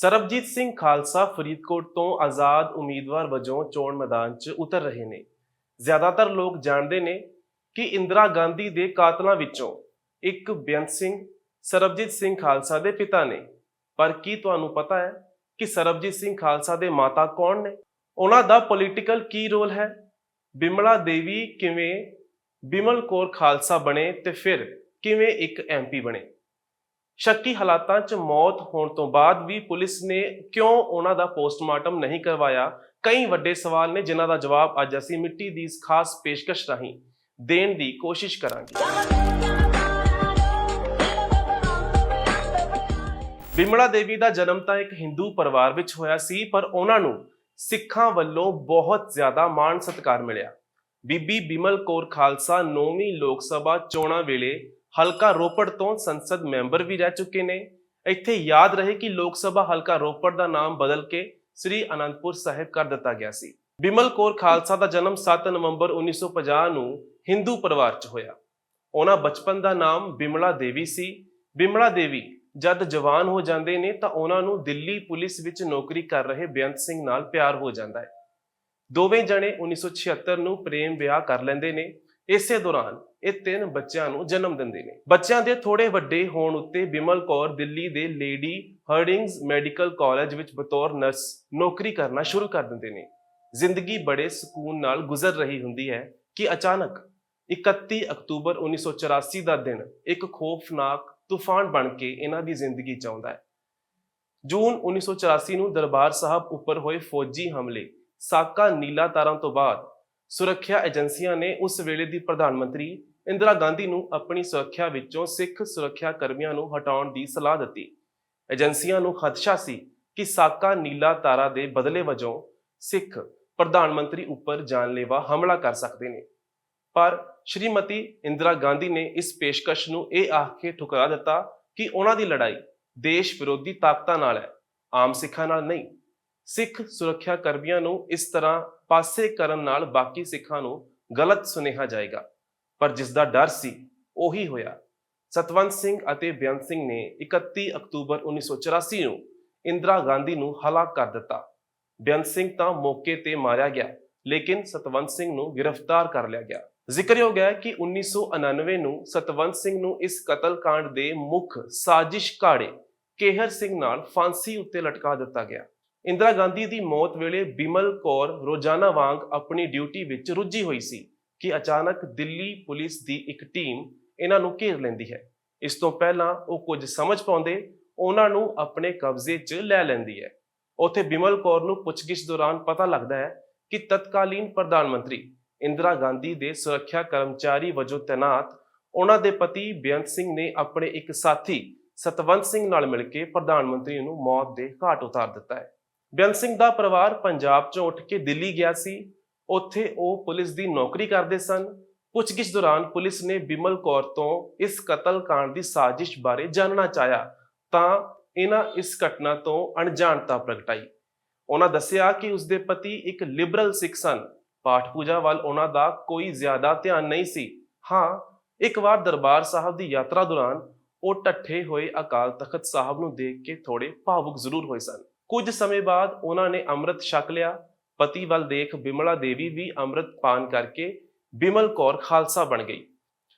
ਸਰਬਜੀਤ ਸਿੰਘ ਖਾਲਸਾ ਫਰੀਦਕੋਟ ਤੋਂ ਆਜ਼ਾਦ ਉਮੀਦਵਾਰ ਵਜੋਂ ਚੋਣ ਮੈਦਾਨ 'ਚ ਉਤਰ ਰਹੇ ਨੇ। ਜ਼ਿਆਦਾਤਰ ਲੋਕ ਜਾਣਦੇ ਨੇ ਕਿ ਇੰਦਰਾ ਗਾਂਧੀ ਦੇ ਕਾਤਲਾਂ ਵਿੱਚੋਂ ਇੱਕ ਬੇਅੰਤ ਸਿੰਘ, ਸਰਬਜੀਤ ਸਿੰਘ ਖਾਲਸਾ ਦੇ ਪਿਤਾ ਨੇ। ਪਰ ਕੀ ਤੁਹਾਨੂੰ ਪਤਾ ਹੈ ਕਿ ਸਰਬਜੀਤ ਸਿੰਘ ਖਾਲਸਾ ਦੇ ਮਾਤਾ ਕੌਣ ਨੇ? ਉਹਨਾਂ ਦਾ ਪੋਲੀਟੀਕਲ ਕੀ ਰੋਲ ਹੈ? ਬਿਮਲਾ ਦੇਵੀ ਕਿਵੇਂ ਬਿਮਲ ਕੌਰ ਖਾਲਸਾ ਬਣੇ ਤੇ ਫਿਰ ਕਿਵੇਂ ਇੱਕ ਐਮਪੀ ਬਣੇ? ਸ਼ੱਕੀ ਹਾਲਾਤਾਂ 'ਚ ਮੌਤ ਹੋਣ ਤੋਂ ਬਾਅਦ ਵੀ ਪੁਲਿਸ ਨੇ ਕਿਉਂ ਉਹਨਾਂ ਦਾ ਪੋਸਟਮਾਰਟਮ ਨਹੀਂ ਕਰਵਾਇਆ? ਕਈ ਵੱਡੇ ਸਵਾਲ ਨੇ ਜਿਨ੍ਹਾਂ ਦਾ ਜਵਾਬ ਅੱਜ ਅਸੀਂ ਮਿੱਟੀ ਦੀ ਇਸ ਖਾਸ ਪੇਸ਼ਕਸ਼ ਰਾਹੀਂ ਦੇਣ ਦੀ ਕੋਸ਼ਿਸ਼ ਕਰਾਂਗੇ। ਬਿਮਲਾ ਦੇਵੀ ਦਾ ਜਨਮ ਤਾਂ ਇੱਕ ਹਿੰਦੂ ਪਰਿਵਾਰ ਵਿੱਚ ਹੋਇਆ ਸੀ, ਪਰ ਉਹਨਾਂ ਨੂੰ ਸਿੱਖਾਂ ਵੱਲੋਂ ਬਹੁਤ ਜ਼ਿਆਦਾ ਮਾਣ ਸਤਿਕਾਰ ਮਿਲਿਆ। ਬੀਬੀ ਬਿਮਲ ਕੌਰ ਖਾਲਸਾ 9ਵੀਂ ਲੋਕ ਸਭਾ ਚੋਣਾਂ ਵੇਲੇ ਹਲਕਾ ਰੋਪੜ ਤੋਂ ਸੰਸਦ ਮੈਂਬਰ ਵੀ ਰਹਿ ਚੁੱਕੇ ਨੇ। ਇੱਥੇ ਯਾਦ ਰਹੇ ਕਿ ਲੋਕ ਸਭਾ ਹਲਕਾ ਰੋਪੜ ਦਾ ਨਾਮ ਬਦਲ ਕੇ ਸ੍ਰੀ ਅਨੰਦਪੁਰ ਸਾਹਿਬ ਕਰ ਦਿੱਤਾ ਗਿਆ ਸੀ। ਬਿਮਲ ਕੌਰ ਖਾਲਸਾ ਦਾ ਜਨਮ 7 ਨਵੰਬਰ 1950 ਨੂੰ ਹਿੰਦੂ ਪਰਿਵਾਰ 'ਚ ਹੋਇਆ। ਉਹਨਾਂ ਬਚਪਨ ਦਾ ਨਾਮ ਬਿਮਲਾ ਦੇਵੀ ਸੀ। ਬਿਮਲਾ ਦੇਵੀ ਜਦ ਜਵਾਨ ਹੋ ਜਾਂਦੇ ਨੇ ਤਾਂ ਉਹਨਾਂ ਨੂੰ ਦਿੱਲੀ ਪੁਲਿਸ ਵਿੱਚ ਨੌਕਰੀ ਕਰ ਰਹੇ ਬੇਅੰਤ ਸਿੰਘ ਨਾਲ ਪਿਆਰ ਹੋ ਜਾਂਦਾ ਹੈ। ਦੋਵੇਂ ਜਣੇ 1976 ਨੂੰ ਪ੍ਰੇਮ ਵਿਆਹ ਕਰ ਲੈਂਦੇ ਨੇ। ਇਸੇ ਦੌਰਾਨ ਇਹ ਤਿੰਨ ਬੱਚਿਆਂ ਨੂੰ ਜਨਮ ਦਿੰਦੇ ਨੇ। ਬੱਚਿਆਂ ਦੇ ਥੋੜੇ ਵੱਡੇ ਹੋਣ ਉੱਤੇ ਬਿਮਲ ਕੌਰ ਦਿੱਲੀ ਦੇ ਲੇਡੀ ਹਰਡਿੰਗਸ ਮੈਡੀਕਲ ਕਾਲਜ ਵਿੱਚ ਬਤੌਰ ਨਰਸ ਨੌਕਰੀ ਕਰਨਾ ਸ਼ੁਰੂ ਕਰ ਦਿੰਦੇ ਨੇ। ਜ਼ਿੰਦਗੀ ਬੜੇ ਸਕੂਨ ਨਾਲ ਗੁਜ਼ਰ ਰਹੀ ਹੁੰਦੀ ਹੈ ਕਿ ਅਚਾਨਕ 31 ਅਕਤੂਬਰ 1984 ਦਾ ਦਿਨ ਇੱਕ ਖੌਫਨਾਕ ਤੂਫਾਨ ਬਣ ਕੇ ਇਹਨਾਂ ਦੀ ਜ਼ਿੰਦਗੀ ਚ ਆਉਂਦਾ ਹੈ। ਜੂਨ 1984 ਨੂੰ ਦਰਬਾਰ ਸਾਹਿਬ ਉੱਪਰ ਹੋਏ ਫੌਜੀ ਹਮਲੇ, ਸਾਕਾ ਨੀਲਾ ਤਾਰਾਂ ਤੋਂ ਬਾਅਦ ਸੁਰੱਖਿਆ ਏਜੰਸੀਆਂ ਨੇ ਉਸ ਵੇਲੇ ਦੀ ਪ੍ਰਧਾਨ ਮੰਤਰੀ ਇੰਦਰਾ ਗਾਂਧੀ ਨੂੰ ਆਪਣੀ ਸੁਰੱਖਿਆ ਵਿੱਚੋਂ ਸਿੱਖ ਸੁਰੱਖਿਆ ਕਰਮੀਆਂ ਨੂੰ ਹਟਾਉਣ ਦੀ ਸਲਾਹ ਦਿੱਤੀ। ਏਜੰਸੀਆਂ ਨੂੰ ਖਦਸ਼ਾ ਸੀ ਕਿ ਸਾਕਾ ਨੀਲਾ ਤਾਰਾ ਦੇ ਬਦਲੇ ਵਜੋਂ ਸਿੱਖ ਪ੍ਰਧਾਨ ਮੰਤਰੀ ਉੱਪਰ ਜਾਨਲੇਵਾ ਹਮਲਾ ਕਰ ਸਕਦੇ ਨੇ। ਪਰ ਸ਼੍ਰੀਮਤੀ ਇੰਦਰਾ ਗਾਂਧੀ ਨੇ ਇਸ ਪੇਸ਼ਕਸ਼ ਨੂੰ ਇਹ ਆਖ ਕੇ ਠੁਕਰਾ ਦਿੱਤਾ ਕਿ ਉਹਨਾਂ ਦੀ ਲੜਾਈ ਦੇਸ਼ ਵਿਰੋਧੀ ਤਾਕਤਾਂ ਨਾਲ ਹੈ, ਆਮ ਸਿੱਖਾਂ ਨਾਲ ਨਹੀਂ। ਸਿੱਖ ਸੁਰੱਖਿਆ ਕਰਮੀਆਂ ਨੂੰ ਇਸ ਤਰ੍ਹਾਂ ਪਾਸੇ ਕਰਨ ਨਾਲ ਬਾਕੀ ਸਿੱਖਾਂ ਨੂੰ ਗਲਤ ਸੁਨੇਹਾ ਜਾਏਗਾ। ਪਰ ਜਿਸ ਦਾ ਡਰ ਸੀ, ਉਹੀ ਹੋਇਆ। ਸਤਵੰਤ ਸਿੰਘ ਅਤੇ ਬੇਅੰਤ ਸਿੰਘ ਨੇ 31 ਅਕਤੂਬਰ 1984 ਨੂੰ ਇੰਦਰਾ ਗਾਂਧੀ ਨੂੰ ਹਲਾਕ ਕਰ ਦਿੱਤਾ। ਬੇਅੰਤ ਸਿੰਘ ਤਾਂ ਮੌਕੇ ਤੇ ਮਾਰਿਆ ਗਿਆ, ਲੇਕਿਨ ਸਤਵੰਤ ਸਿੰਘ ਨੂੰ ਗ੍ਰਿਫਤਾਰ ਕਰ ਲਿਆ ਗਿਆ। ਜ਼ਿਕਰਯੋਗ ਹੈ ਕਿ 1999 ਨੂੰ ਸਤਵੰਤ ਸਿੰਘ ਨੂੰ ਇਸ ਕਤਲकांड ਦੇ ਮੁੱਖ ਸਾਜ਼ਿਸ਼ ਘਾੜੇ ਕੇਹਰ ਸਿੰਘ ਨਾਲ ਫਾਂਸੀ ਉੱਤੇ ਲਟਕਾ ਦਿੱਤਾ ਗਿਆ। ਇੰਦਰਾ ਗਾਂਧੀ ਦੀ ਮੌਤ ਵੇਲੇ ਬਿਮਲ ਕੌਰ ਰੋਜ਼ਾਨਾ ਵਾਂਗ ਆਪਣੀ ਡਿਊਟੀ ਵਿੱਚ ਰੁੱਝੀ ਹੋਈ ਸੀ ਕਿ ਅਚਾਨਕ ਦਿੱਲੀ ਪੁਲਿਸ ਦੀ ਇੱਕ ਟੀਮ ਇਹਨਾਂ ਨੂੰ ਘੇਰ ਲੈਂਦੀ ਹੈ। ਇਸ ਤੋਂ ਪਹਿਲਾਂ ਉਹ ਕੁਝ ਸਮਝ ਪਾਉਂਦੇ, ਉਹਨਾਂ ਨੂੰ ਆਪਣੇ ਕਬਜ਼ੇ 'ਚ ਲੈ ਲੈਂਦੀ ਹੈ। ਉੱਥੇ ਬਿਮਲ ਕੌਰ ਨੂੰ ਪੁੱਛਗਿੱਛ ਦੌਰਾਨ ਪਤਾ ਲੱਗਦਾ ਹੈ ਕਿ ਤਤਕਾਲੀਨ ਪ੍ਰਧਾਨ ਮੰਤਰੀ ਇੰਦਰਾ ਗਾਂਧੀ ਦੇ ਸੁਰੱਖਿਆ ਕਰਮਚਾਰੀ ਵਜੋਂ ਤੈਨਾਤ ਉਹਨਾਂ ਦੇ ਪਤੀ ਬੇਅੰਤ ਸਿੰਘ ਨੇ ਆਪਣੇ ਇੱਕ ਸਾਥੀ ਸਤਵੰਤ ਸਿੰਘ ਨਾਲ ਮਿਲ ਕੇ ਪ੍ਰਧਾਨ ਮੰਤਰੀ ਨੂੰ ਮੌਤ ਦੇ ਘਾਟ ਉਤਾਰ ਦਿੱਤਾ ਹੈ। ਬੇਅੰਤ ਸਿੰਘ ਦਾ ਪਰਿਵਾਰ ਪੰਜਾਬ 'ਚੋਂ ਉੱਠ ਕੇ ਦਿੱਲੀ ਗਿਆ ਸੀ। ਉੱਥੇ ਉਹ ਪੁਲਿਸ ਦੀ ਨੌਕਰੀ ਕਰਦੇ ਸਨ। ਪੁੱਛਗਿੱਛ ਦੌਰਾਨ ਪੁਲਿਸ ਨੇ ਬਿਮਲ ਕੌਰ ਤੋਂ ਇਸ ਕਤਲकांड ਦੀ ਸਾਜ਼ਿਸ਼ ਬਾਰੇ ਜਾਣਨਾ ਚਾਹਿਆ ਤਾਂ ਇਹਨਾਂ ਇਸ ਘਟਨਾ ਤੋਂ ਅਣਜਾਣਤਾ ਪ੍ਰਗਟਾਈ। ਉਹਨਾਂ ਦੱਸਿਆ ਕਿ ਉਸਦੇ ਪਤੀ ਇੱਕ ਲਿਬਰਲ ਸਿੱਖ ਸਨ। ਪਾਠ ਪੂਜਾ ਵੱਲ ਉਹਨਾਂ ਦਾ ਕੋਈ ਜ਼ਿਆਦਾ ਧਿਆਨ ਨਹੀਂ ਸੀ। ਹਾਂ, ਇੱਕ ਵਾਰ ਦਰਬਾਰ ਸਾਹਿਬ ਦੀ ਯਾਤਰਾ ਦੌਰਾਨ ਉਹ ਟੱਠੇ ਹੋਏ ਅਕਾਲ ਤਖਤ ਸਾਹਿਬ ਨੂੰ ਦੇਖ ਕੇ ਥੋੜੇ ਭਾਵੁਕ ਜ਼ਰੂਰ ਹੋਏ ਸਨ। ਕੁਝ ਸਮੇਂ ਬਾਅਦ ਉਹਨਾਂ ਨੇ ਅੰਮ੍ਰਿਤ ਛਕ ਲਿਆ। ਪਤੀ ਵੱਲ ਦੇਖ ਬਿਮਲਾ ਦੇਵੀ ਵੀ ਅੰਮ੍ਰਿਤ ਪਾਨ ਕਰਕੇ ਬਿਮਲ ਕੌਰ ਖਾਲਸਾ ਬਣ ਗਈ।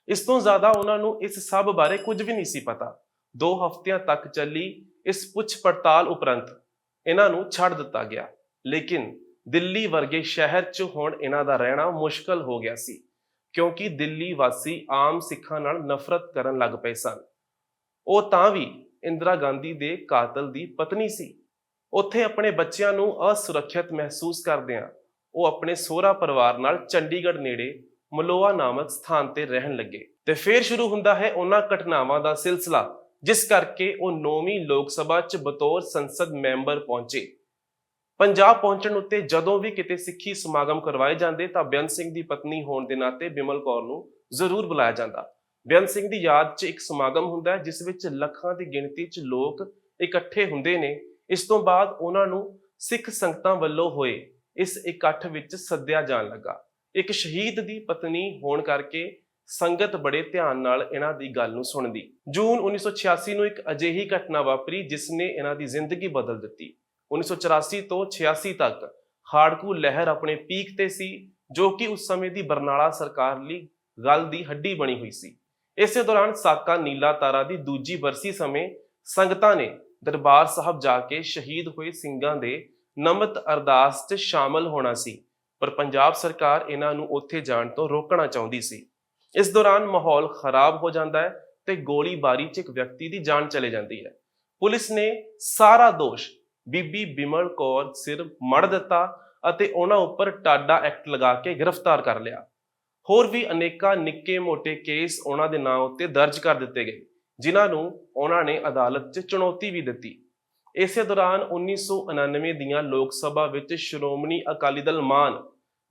ਇਸ ਤੋਂ ਜ਼ਿਆਦਾ ਉਹਨਾਂ ਨੂੰ ਇਸ ਸਭ ਬਾਰੇ ਕੁਝ ਵੀ ਨਹੀਂ ਸੀ ਪਤਾ। ਦੋ ਹਫ਼ਤਿਆਂ ਤੱਕ ਚੱਲੀ ਇਸ ਪੁੱਛ ਪੜਤਾਲ ਉਪਰੰਤ ਇਹਨਾਂ ਨੂੰ ਛੱਡ ਦਿੱਤਾ ਗਿਆ। ਲੇਕਿਨ ਦਿੱਲੀ ਵਰਗੇ ਸ਼ਹਿਰ 'ਚ ਹੁਣ ਇਹਨਾਂ ਦਾ ਰਹਿਣਾ ਮੁਸ਼ਕਲ ਹੋ ਗਿਆ ਸੀ, ਕਿਉਂਕਿ ਦਿੱਲੀ ਵਾਸੀ ਆਮ ਸਿੱਖਾਂ ਨਾਲ ਨਫ਼ਰਤ ਕਰਨ ਲੱਗ ਪਏ ਸਨ। ਉਹ ਤਾਂ ਵੀ ਇੰਦਰਾ ਗਾਂਧੀ ਦੇ ਕਾਤਲ ਦੀ ਪਤਨੀ ਸੀ। ਉੱਥੇ ਆਪਣੇ ਬੱਚਿਆਂ ਨੂੰ ਅਸੁਰੱਖਿਅਤ ਮਹਿਸੂਸ ਕਰਦਿਆਂ ਉਹ ਆਪਣੇ ਸਹੁਰਾ ਪਰਿਵਾਰ ਨਾਲ ਚੰਡੀਗੜ੍ਹ ਨੇੜੇ ਮਲੋਆ ਨਾਮਕ ਸਥਾਨ ਤੇ ਰਹਿਣ ਲੱਗੇ। ਤੇ ਫਿਰ ਸ਼ੁਰੂ ਹੁੰਦਾ ਹੈ ਉਹਨਾਂ ਘਟਨਾਵਾਂ ਦਾ ਸਿਲਸਿਲਾ, ਜਿਸ ਕਰਕੇ ਉਹ 9ਵੀਂ ਲੋਕ ਸਭਾ 'ਚ ਬਤੌਰ ਸੰਸਦ ਮੈਂਬਰ ਪਹੁੰਚੇ। ਪੰਜਾਬ ਪਹੁੰਚਣ ਉੱਤੇ ਜਦੋਂ ਵੀ ਕਿਤੇ ਸਿੱਖੀ ਸਮਾਗਮ ਕਰਵਾਏ ਜਾਂਦੇ ਤਾਂ ਬੇਅੰਤ ਸਿੰਘ ਦੀ ਪਤਨੀ ਹੋਣ ਦੇ ਨਾਤੇ ਬਿਮਲ ਕੌਰ ਨੂੰ ਜ਼ਰੂਰ ਬੁਲਾਇਆ ਜਾਂਦਾ। ਬੇਅੰਤ ਸਿੰਘ ਦੀ ਯਾਦ 'ਚ ਇੱਕ ਸਮਾਗਮ ਹੁੰਦਾ ਹੈ, ਜਿਸ ਵਿੱਚ ਲੱਖਾਂ ਦੀ ਗਿਣਤੀ 'ਚ ਲੋਕ ਇਕੱਠੇ ਹੁੰਦੇ ਨੇ। ਇਸ ਤੋਂ ਬਾਅਦ ਉਹਨਾਂ ਨੂੰ ਸਿੱਖ ਸੰਗਤਾਂ ਵੱਲੋਂ ਹੋਏ ਇਸ ਇਕੱਠ ਵਿੱਚ ਸੱਦਿਆ ਜਾਣ ਲੱਗਾ। ਇੱਕ ਸ਼ਹੀਦ ਦੀ ਪਤਨੀ ਹੋਣ ਕਰਕੇ ਸੰਗਤ ਬੜੇ ਧਿਆਨ ਨਾਲ ਇਹਨਾਂ ਦੀ ਗੱਲ ਨੂੰ ਸੁਣਦੀ। ਜੂਨ 1986 ਨੂੰ ਇੱਕ ਅਜਿਹੀ ਘਟਨਾ ਵਾਪਰੀ ਜਿਸ ਨੇ ਇਹਨਾਂ ਦੀ ਜ਼ਿੰਦਗੀ ਬਦਲ ਦਿੱਤੀ। 1984 ਤੋਂ 86 ਤੱਕ ਹਾੜਕੂ ਲਹਿਰ ਆਪਣੇ ਪੀਕ ਤੇ ਸੀ, ਜੋ ਕਿ ਉਸ ਸਮੇਂ ਦੀ ਬਰਨਾਲਾ ਸਰਕਾਰ ਲਈ ਗੱਲ ਦੀ ਹੱਡੀ ਬਣੀ ਹੋਈ ਸੀ। ਇਸੇ ਦੌਰਾਨ ਸਾਕਾ ਨੀਲਾ ਤਾਰਾ ਦੀ ਦੂਜੀ ਬਰਸੀ ਸਮੇਂ ਸੰਗਤਾਂ ਨੇ ਦਰਬਾਰ ਸਾਹਿਬ ਜਾ ਕੇ ਸ਼ਹੀਦ ਹੋਏ ਸਿੰਘਾਂ ਦੇ ਨਮਤ ਅਰਦਾਸ 'ਚ ਸ਼ਾਮਲ ਹੋਣਾ ਸੀ, ਪਰ ਪੰਜਾਬ ਸਰਕਾਰ ਇਹਨਾਂ ਨੂੰ ਉੱਥੇ ਜਾਣ ਤੋਂ ਰੋਕਣਾ ਚਾਹੁੰਦੀ ਸੀ। ਇਸ ਦੌਰਾਨ ਮਾਹੌਲ ਖਰਾਬ ਹੋ ਜਾਂਦਾ ਹੈ ਤੇ ਗੋਲੀਬਾਰੀ 'ਚ ਇੱਕ ਵਿਅਕਤੀ ਦੀ ਜਾਨ ਚਲੇ ਜਾਂਦੀ ਹੈ। ਪੁਲਿਸ ਨੇ ਸਾਰਾ ਦੋਸ਼ ਬੀਬੀ ਬਿਮਲ ਕੌਰ ਸਿਰ ਮੜ ਦਿੱਤਾ ਅਤੇ ਉਹਨਾਂ ਉੱਪਰ ਟਾਡਾ ਐਕਟ ਲਗਾ ਕੇ ਗ੍ਰਿਫਤਾਰ ਕਰ ਲਿਆ। ਹੋਰ ਵੀ ਅਨੇਕਾਂ ਨਿੱਕੇ ਮੋਟੇ ਕੇਸ ਉਹਨਾਂ ਦੇ ਨਾਂ ਉੱਤੇ ਦਰਜ ਕਰ ਦਿੱਤੇ ਗਏ। ਜਿਨ੍ਹਾਂ ਨੂੰ ਉਹਨਾਂ ਨੇ ਅਦਾਲਤ 'ਚ ਚੁਣੌਤੀ ਵੀ ਦਿੱਤੀ। ਇਸੇ ਦੌਰਾਨ 1999 ਦੀਆਂ ਲੋਕ ਸਭਾ ਵਿੱਚ ਸ਼੍ਰੋਮਣੀ ਅਕਾਲੀ ਦਲ ਮਾਨ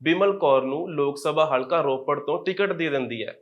ਬਿਮਲ ਕੌਰ ਨੂੰ ਲੋਕ ਸਭਾ ਹਲਕਾ ਰੋਪੜ ਤੋਂ ਟਿਕਟ ਦੇ ਦਿੰਦੀ ਹੈ।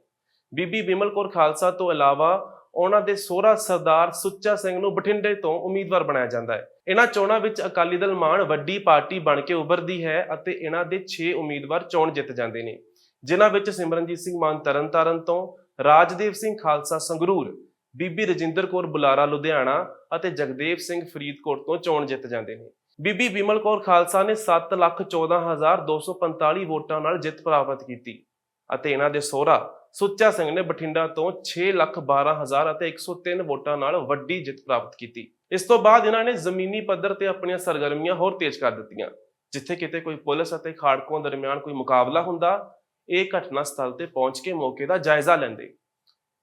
ਬੀਬੀ ਬਿਮਲ ਕੌਰ ਖਾਲਸਾ ਤੋਂ ਇਲਾਵਾ ਉਹਨਾਂ ਦੇ ਸੋਹਰਾ ਸਰਦਾਰ ਸੁੱਚਾ ਸਿੰਘ ਨੂੰ ਬਠਿੰਡੇ ਤੋਂ ਉਮੀਦਵਾਰ ਬਣਾਇਆ ਜਾਂਦਾ ਹੈ। ਇਹਨਾਂ ਚੋਣਾਂ ਵਿੱਚ ਅਕਾਲੀ ਦਲ ਮਾਨ ਵੱਡੀ ਪਾਰਟੀ ਬਣ ਕੇ ਉੱਭਰਦੀ ਹੈ ਅਤੇ ਇਹਨਾਂ ਦੇ 6 ਉਮੀਦਵਾਰ ਚੋਣ ਜਿੱਤ ਜਾਂਦੇ ਨੇ। ਜਿਨ੍ਹਾਂ ਵਿੱਚ ਸਿਮਰਨਜੀਤ ਸਿੰਘ ਮਾਨ ਤਰਨਤਾਰਨ ਤੋਂ ਰਾਜਦੇਵ ਸਿੰਘ ਖਾਲਸਾ ਸੰਗਰੂਰ ਬੀਬੀ ਰਜਿੰਦਰ ਕੌਰ ਬੁਲਾਰਾ, ਲੁਧਿਆਣਾ ਅਤੇ ਜਗਦੇਵ ਸਿੰਘ ਫਰੀਦਕੋਟ ਤੋਂ ਚੋਣ ਜਿੱਤ ਜਾਂਦੇ ਨੇ। ਬੀਬੀ ਬਿਮਲ ਕੌਰ ਖਾਲਸਾ ਨੇ 714245 ਵੋਟਾਂ ਨਾਲ ਜਿੱਤ ਪ੍ਰਾਪਤ ਕੀਤੀ ਅਤੇ ਇਹਨਾਂ ਦੇ ਸਹੁਰਾ ਸੁੱਚਾ ਸਿੰਘ ਨੇ ਬਠਿੰਡਾ ਤੋਂ 612000 ਅਤੇ 103 ਵੋਟਾਂ ਨਾਲ ਵੱਡੀ ਜਿੱਤ ਪ੍ਰਾਪਤ ਕੀਤੀ। ਇਸ ਤੋਂ ਬਾਅਦ ਇਹਨਾਂ ਨੇ ਜ਼ਮੀਨੀ ਪੱਧਰ ਤੇ ਆਪਣੀਆਂ ਸਰਗਰਮੀਆਂ ਹੋਰ ਤੇਜ਼ ਕਰ ਦਿੱਤੀਆਂ, ਜਿੱਥੇ ਕਿਤੇ ਕੋਈ ਪੁਲਿਸ ਅਤੇ ਖਾੜਕੂਆਂ ਦਰਮਿਆਨ ਕੋਈ ਮੁਕਾਬਲਾ ਹੁੰਦਾ, ਇਹ ਘਟਨਾ ਸਥਲ ਤੇ ਪਹੁੰਚ ਕੇ ਮੌਕੇ ਦਾ ਜਾਇਜ਼ਾ ਲੈਂਦੇ।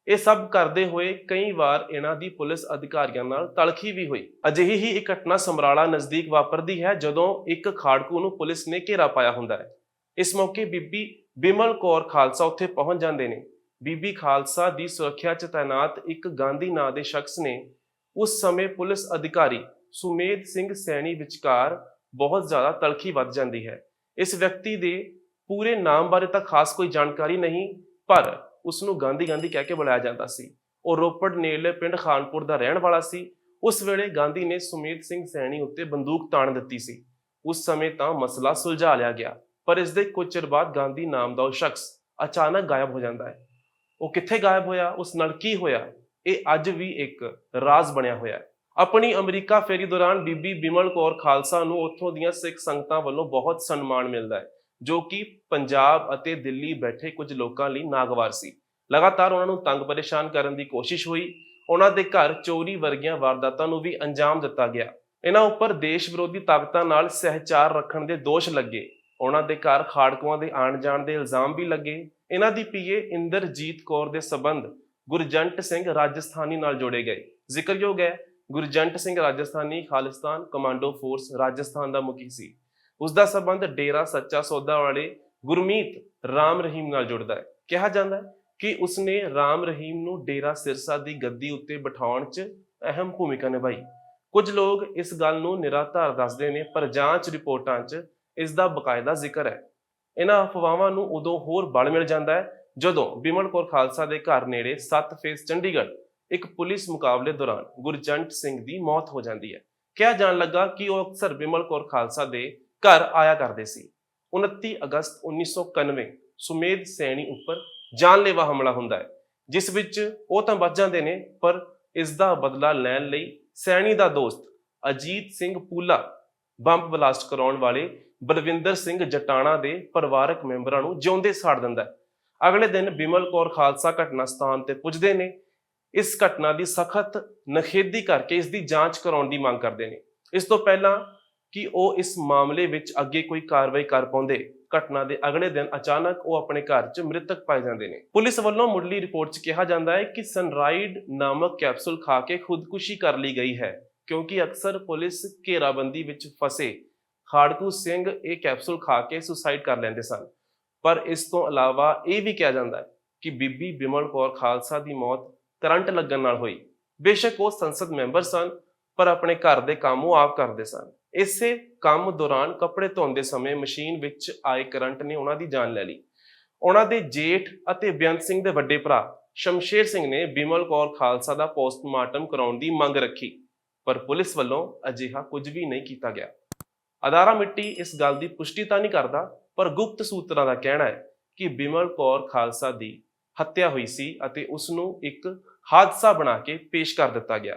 ਇਹ ਸਭ ਕਰਦੇ ਹੋਏ ਕਈ ਵਾਰ ਇਹਨਾਂ ਦੀ ਪੁਲਿਸ ਅਧਿਕਾਰੀਆਂ ਨਾਲ ਤਲਖੀ ਵੀ ਹੋਈ। ਅਜਿਹੀ ਹੀ ਇੱਕ ਘਟਨਾ ਸਮਰਾਲਾ ਨਜ਼ਦੀਕ ਵਾਪਰਦੀ ਹੈ, ਜਦੋਂ ਇੱਕ ਖਾੜਕੂ ਨੂੰ ਪੁਲਿਸ ਨੇ ਘੇਰਾ ਪਾਇਆ ਹੁੰਦਾ ਹੈ। ਇਸ ਮੌਕੇ ਬੀਬੀ ਬਿਮਲ ਕੌਰ ਖਾਲਸਾ ਉੱਥੇ ਪਹੁੰਚ ਜਾਂਦੇ ਨੇ। ਬੀਬੀ ਖਾਲਸਾ ਦੀ ਸੁਰੱਖਿਆ 'ਚ ਤਾਇਨਾਤ ਇੱਕ ਗਾਂਧੀ ਨਾਂ ਦੇ ਸ਼ਖਸ ਨੇ ਉਸ ਸਮੇਂ ਪੁਲਿਸ ਅਧਿਕਾਰੀ ਸੁਮੇਧ ਸਿੰਘ ਸੈਣੀ ਵਿਚਕਾਰ ਬਹੁਤ ਜ਼ਿਆਦਾ ਤਲਖੀ ਵੱਧ ਜਾਂਦੀ ਹੈ। ਇਸ ਵਿਅਕਤੀ ਦੇ ਪੂਰੇ ਨਾਮ ਬਾਰੇ ਤਾਂ ਖਾਸ ਕੋਈ ਜਾਣਕਾਰੀ ਨਹੀਂ, ਪਰ ਉਸ ਨੂੰ ਗਾਂਧੀ ਗਾਂਧੀ ਕਹਿ ਕੇ ਬੁਲਾਇਆ ਜਾਂਦਾ ਸੀ। ਉਹ ਰੋਪੜ ਨੇੜਲੇ ਪਿੰਡ ਖਾਨਪੁਰ ਦਾ ਰਹਿਣ ਵਾਲਾ ਸੀ। ਉਸ ਵੇਲੇ ਗਾਂਧੀ ਨੇ ਸੁਮੇਧ ਸਿੰਘ ਸੈਣੀ ਉੱਤੇ ਬੰਦੂਕ ਤਾਣ ਦਿੱਤੀ ਸੀ। ਉਸ ਸਮੇਂ ਤਾਂ ਮਸਲਾ ਸੁਲਝਾ ਲਿਆ ਗਿਆ, ਪਰ ਇਸ ਦੇ ਕੁਝ ਚਿਰ ਬਾਅਦ ਗਾਂਧੀ ਨਾਮ ਦਾ ਉਹ ਸ਼ਖਸ ਅਚਾਨਕ ਗਾਇਬ ਹੋ ਜਾਂਦਾ ਹੈ। ਉਹ ਕਿੱਥੇ ਗਾਇਬ ਹੋਇਆ, ਉਸ ਨਾਲ ਕੀ ਹੋਇਆ? ਇਹ ਅੱਜ ਵੀ ਇੱਕ ਰਾਜ਼ ਬਣਿਆ ਹੋਇਆ ਹੈ। ਆਪਣੀ ਅਮਰੀਕਾ ਫੇਰੀ ਦੌਰਾਨ ਬੀਬੀ ਬਿਮਲ ਕੌਰ ਖਾਲਸਾ ਨੂੰ ਉੱਥੋਂ ਦੀਆਂ ਸਿੱਖ ਸੰਗਤਾਂ ਵੱਲੋਂ ਬਹੁਤ ਸਨਮਾਨ ਮਿਲਦਾ ਹੈ। ਜੋ ਕਿ ਪੰਜਾਬ ਅਤੇ ਦਿੱਲੀ ਬੈਠੇ ਕੁਝ ਲੋਕਾਂ ਲਈ ਨਾਗਵਾਰ ਸੀ। ਲਗਾਤਾਰ ਉਹਨਾਂ ਨੂੰ ਤੰਗ ਪਰੇਸ਼ਾਨ ਕਰਨ ਦੀ ਕੋਸ਼ਿਸ਼ ਹੋਈ। ਉਹਨਾਂ ਦੇ ਘਰ ਚੋਰੀ ਵਰਗੀਆਂ ਵਾਰਦਾਤਾਂ ਨੂੰ ਵੀ ਅੰਜਾਮ ਦਿੱਤਾ ਗਿਆ। ਇਹਨਾਂ ਉੱਪਰ ਦੇਸ਼ ਵਿਰੋਧੀ ਤਾਕਤਾਂ ਨਾਲ ਸਹਿਚਾਰ ਰੱਖਣ ਦੇ ਦੋਸ਼ ਲੱਗੇ। ਉਹਨਾਂ ਦੇ ਘਰ ਖਾੜਕੂਆਂ ਦੇ ਆਣ ਜਾਣ ਦੇ ਇਲਜ਼ਾਮ ਵੀ ਲੱਗੇ। ਇਹਨਾਂ ਦੀ ਪੀਏ ਇੰਦਰਜੀਤ ਕੌਰ ਦੇ ਸਬੰਧ ਗੁਰਜੰਟ ਸਿੰਘ ਰਾਜਸਥਾਨੀ ਨਾਲ ਜੋੜੇ ਗਏ। ਜ਼ਿਕਰਯੋਗ ਹੈ, ਗੁਰਜੰਟ ਸਿੰਘ ਰਾਜਸਥਾਨੀ, ਖਾਲਿਸਤਾਨ, ਕਮਾਂਡੋ ਫੋਰਸ ਰਾਜਸਥਾਨ ਦਾ ਮੁਖੀ ਸੀ। ਉਸ ਦਾ ਸਬੰਧ ਡੇਰਾ ਸੱਚਾ ਸੌਦਾ ਵਾਲੇ ਗੁਰਮੀਤ ਰਾਮ ਰਹੀਮ ਨਾਲ ਜੁੜਦਾ ਹੈ। ਕਿਹਾ ਜਾਂਦਾ ਹੈ ਕਿ ਉਸਨੇ ਰਾਮ ਰਹੀਮ ਨੂੰ ਡੇਰਾ ਸਿਰਸਾ ਦੀ ਗੱਦੀ ਉੱਤੇ ਬਿਠਾਉਣ 'ਚ ਅਹਿਮ ਭੂਮਿਕਾ ਨਿਭਾਈ। ਕੁਝ ਲੋਕ ਇਸ ਗੱਲ ਨੂੰ ਨਿਰਾਧਾਰ ਦੱਸਦੇ ਨੇ, ਪਰ ਜਾਂਚ ਰਿਪੋਰਟਾਂ 'ਚ ਇਸ ਦਾ ਬਕਾਇਦਾ ਜ਼ਿਕਰ ਹੈ। ਇਹਨਾਂ ਅਫਵਾਹਾਂ ਨੂੰ ਉਦੋਂ ਹੋਰ ਬਲ ਮਿਲ ਜਾਂਦਾ ਹੈ ਜਦੋਂ ਬਿਮਲ ਕੌਰ ਖਾਲਸਾ ਦੇ ਘਰ ਨੇੜੇ 7 ਫੇਸ ਚੰਡੀਗੜ੍ਹ ਇੱਕ ਪੁਲਿਸ ਮੁਕਾਬਲੇ ਦੌਰਾਨ ਗੁਰਜੰਟ ਸਿੰਘ ਦੀ ਮੌਤ ਹੋ ਜਾਂਦੀ ਹੈ। ਕਿਹਾ ਜਾਣ ਲੱਗਾ ਕਿ ਉਹ ਅਕਸਰ ਬਿਮਲ ਕੌਰ ਖਾਲਸਾ ਦੇ ਘਰ ਆਇਆ ਕਰਦੇ ਸੀ। 29 ਅਗਸਤ 1991 ਸੁਮੇਧ ਸੈਣੀ ਉੱਪਰ ਜਾਨਲੇਵਾ ਹਮਲਾ ਹੁੰਦਾ ਹੈ, ਜਿਸ ਵਿੱਚ ਉਹ ਤਾਂ ਬਚ ਜਾਂਦੇ ਨੇ, ਪਰ ਇਸ ਦਾ ਬਦਲਾ ਲੈਣ ਲਈ ਸੈਣੀ ਦਾ ਦੋਸਤ ਅਜੀਤ ਸਿੰਘ ਪੂਲਾ ਬੰਬ ਬਲਾਸਟ ਕਰਾਉਣ ਵਾਲੇ ਬਲਵਿੰਦਰ ਸਿੰਘ ਜਟਾਣਾ ਦੇ ਪਰਿਵਾਰਕ ਮੈਂਬਰਾਂ ਨੂੰ ਜਿਉਂਦੇ ਸਾੜ ਦਿੰਦਾ ਹੈ। ਅਗਲੇ ਦਿਨ ਬਿਮਲ ਕੌਰ ਖਾਲਸਾ ਘਟਨਾ ਸਥਾਨ ਤੇ ਪੁੱਜਦੇ ਨੇ। ਇਸ ਘਟਨਾ ਦੀ ਸਖਤ ਨਖੇਦੀ ਕਰਕੇ ਇਸ ਦੀ ਜਾਂਚ ਕਰਾਉਣ ਦੀ ਮੰਗ ਕਰਦੇ ਨੇ। ਇਸ ਤੋਂ ਪਹਿਲਾਂ ਕਿ ਉਹ ਇਸ ਮਾਮਲੇ ਵਿੱਚ ਅੱਗੇ ਕੋਈ ਕਾਰਵਾਈ ਕਰ ਪਾਉਂਦੇ। ਘਟਨਾ ਦੇ ਅਗਲੇ ਦਿਨ ਅਚਾਨਕ ਉਹ ਆਪਣੇ ਘਰ 'ਚ ਮ੍ਰਿਤਕ ਪਾਏ ਜਾਂਦੇ ਨੇ। ਪੁਲਿਸ ਵੱਲੋਂ ਮੁੱਢਲੀ ਰਿਪੋਰਟ 'ਚ ਕਿਹਾ ਜਾਂਦਾ ਹੈ ਕਿ ਸਨਰਾਈਡ ਨਾਮਕ ਕੈਪਸੂਲ ਖਾ ਕੇ ਖੁਦਕੁਸ਼ੀ ਕਰ ਲਈ ਗਈ ਹੈ, ਕਿਉਂਕਿ ਅਕਸਰ ਪੁਲਿਸ ਘੇਰਾਬੰਦੀ ਵਿੱਚ ਫਸੇ। ਖਾੜਕੂ ਸਿੰਘ ਇਹ ਕੈਪਸੂਲ ਖਾ ਕੇ ਸੁਸਾਈਡ ਕਰ ਲੈਂਦੇ ਸਨ। ਪਰ ਇਸ ਤੋਂ ਇਲਾਵਾ ਇਹ ਵੀ ਕਿਹਾ ਜਾਂਦਾ ਹੈ ਕਿ ਬੀਬੀ ਬਿਮਲ ਕੌਰ ਖਾਲਸਾ ਦੀ ਮੌਤ ਕਰੰਟ ਲੱਗਣ ਨਾਲ ਹੋਈ। ਬੇਸ਼ੱਕ ਉਹ ਸੰਸਦ ਮੈਂਬਰ ਸਨ, ਪਰ ਆਪਣੇ ਘਰ ਦੇ ਕੰਮ ਉਹ ਆਪ ਕਰਦੇ ਸਨ। ਇਸੇ ਕੰਮ ਦੌਰਾਨ ਕੱਪੜੇ ਧੋਂਦੇ ਸਮੇਂ ਮਸ਼ੀਨ ਵਿੱਚ ਆਏ ਕਰੰਟ ਨੇ ਉਹਨਾਂ ਦੀ ਜਾਨ ਲੈ ਲਈ। ਉਹਨਾਂ ਦੇ ਜੇਠ ਅਤੇ ਬੇਅੰਤ ਸਿੰਘ ਦੇ ਵੱਡੇ ਭਰਾ ਸ਼ਮਸ਼ੇਰ ਸਿੰਘ ਨੇ ਬਿਮਲ ਕੌਰ ਖਾਲਸਾ ਦਾ ਪੋਸਟਮਾਰਟਮ ਕਰਾਉਣ ਦੀ ਮੰਗ ਰੱਖੀ, ਪਰ ਪੁਲਿਸ ਵੱਲੋਂ ਅਜਿਹਾ ਕੁਝ ਵੀ ਨਹੀਂ ਕੀਤਾ ਗਿਆ। ਅਦਾਰਾ ਮਿੱਟੀ ਇਸ ਗੱਲ ਦੀ ਪੁਸ਼ਟੀ ਤਾਂ ਨਹੀਂ ਕਰਦਾ, ਪਰ ਗੁਪਤ ਸੂਤਰਾਂ ਦਾ ਕਹਿਣਾ ਹੈ ਕਿ ਬਿਮਲ ਕੌਰ ਖਾਲਸਾ ਦੀ ਹੱਤਿਆ ਹੋਈ ਸੀ ਅਤੇ ਉਸ ਨੂੰ ਇੱਕ ਹਾਦਸਾ ਬਣਾ ਕੇ ਪੇਸ਼ ਕਰ ਦਿੱਤਾ ਗਿਆ।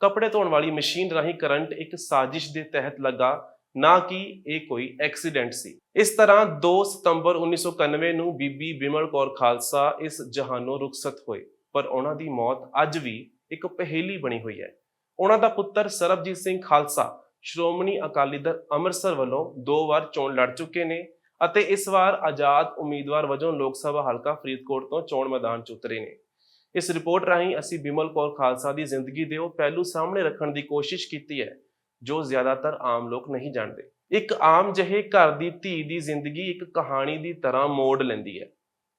ਕੱਪੜੇ ਧੋਣ ਵਾਲੀ ਮਸ਼ੀਨ ਰਾਹੀਂ ਕਰੰਟ ਇੱਕ ਸਾਜ਼ਿਸ਼ ਦੇ ਤਹਿਤ ਲੱਗਾ, ਨਾ ਕਿ ਇਹ ਕੋਈ ਐਕਸੀਡੈਂਟ ਸੀ। ਇਸ ਤਰ੍ਹਾਂ 2 ਸਤੰਬਰ 1991 ਨੂੰ ਬੀਬੀ ਬਿਮਲ ਕੌਰ ਖਾਲਸਾ ਇਸ ਜਹਾਨੋਂ ਰੁਖਸਤ ਹੋਏ, ਪਰ ਉਹਨਾਂ ਦੀ ਮੌਤ ਅੱਜ ਵੀ ਇੱਕ ਪਹੇਲੀ ਬਣੀ ਹੋਈ ਹੈ। ਉਹਨਾਂ ਦਾ ਪੁੱਤਰ ਸਰਬਜੀਤ ਸਿੰਘ ਖਾਲਸਾ, ਸ਼੍ਰੋਮਣੀ ਅਕਾਲੀ ਦਲ ਅੰਮ੍ਰਿਤਸਰ ਵੱਲੋਂ ਦੋ ਵਾਰ ਚੋਣ ਲੜ ਚੁੱਕੇ ਨੇ ਅਤੇ ਇਸ ਵਾਰ ਆਜ਼ਾਦ ਉਮੀਦਵਾਰ ਵਜੋਂ ਲੋਕ ਸਭਾ ਹਲਕਾ ਫਰੀਦਕੋਟ ਤੋਂ ਚੋਣ ਮੈਦਾਨ 'ਚ ਉਤਰੇ ਨੇ। ਇਸ ਰਿਪੋਰਟ ਰਾਹੀਂ ਅਸੀਂ ਬਿਮਲ ਕੌਰ ਖਾਲਸਾ ਦੀ ਜ਼ਿੰਦਗੀ ਦੇ ਉਹ ਪਹਿਲੂ ਸਾਹਮਣੇ ਰੱਖਣ ਦੀ ਕੋਸ਼ਿਸ਼ ਕੀਤੀ ਹੈ, ਜੋ ਜ਼ਿਆਦਾਤਰ ਆਮ ਲੋਕ ਨਹੀਂ ਜਾਣਦੇ। ਇੱਕ ਆਮ ਜਿਹੇ ਘਰ ਦੀ ਧੀ ਦੀ ਜ਼ਿੰਦਗੀ ਇੱਕ ਕਹਾਣੀ ਦੀ ਤਰ੍ਹਾਂ ਮੋੜ ਲੈਂਦੀ ਹੈ।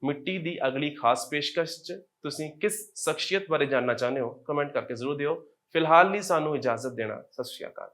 ਮਿੱਟੀ ਦੀ ਅਗਲੀ ਖਾਸ ਪੇਸ਼ਕਸ਼ 'ਚ ਤੁਸੀਂ ਕਿਸ ਸ਼ਖਸੀਅਤ ਬਾਰੇ ਜਾਣਨਾ ਚਾਹੁੰਦੇ ਹੋ ਕਮੈਂਟ ਕਰਕੇ ਜ਼ਰੂਰ ਦਿਓ। ਫਿਲਹਾਲ ਲਈ ਸਾਨੂੰ ਇਜਾਜ਼ਤ ਦੇਣਾ ਸਤਿ ਸ਼੍ਰੀ ਅਕਾਲ।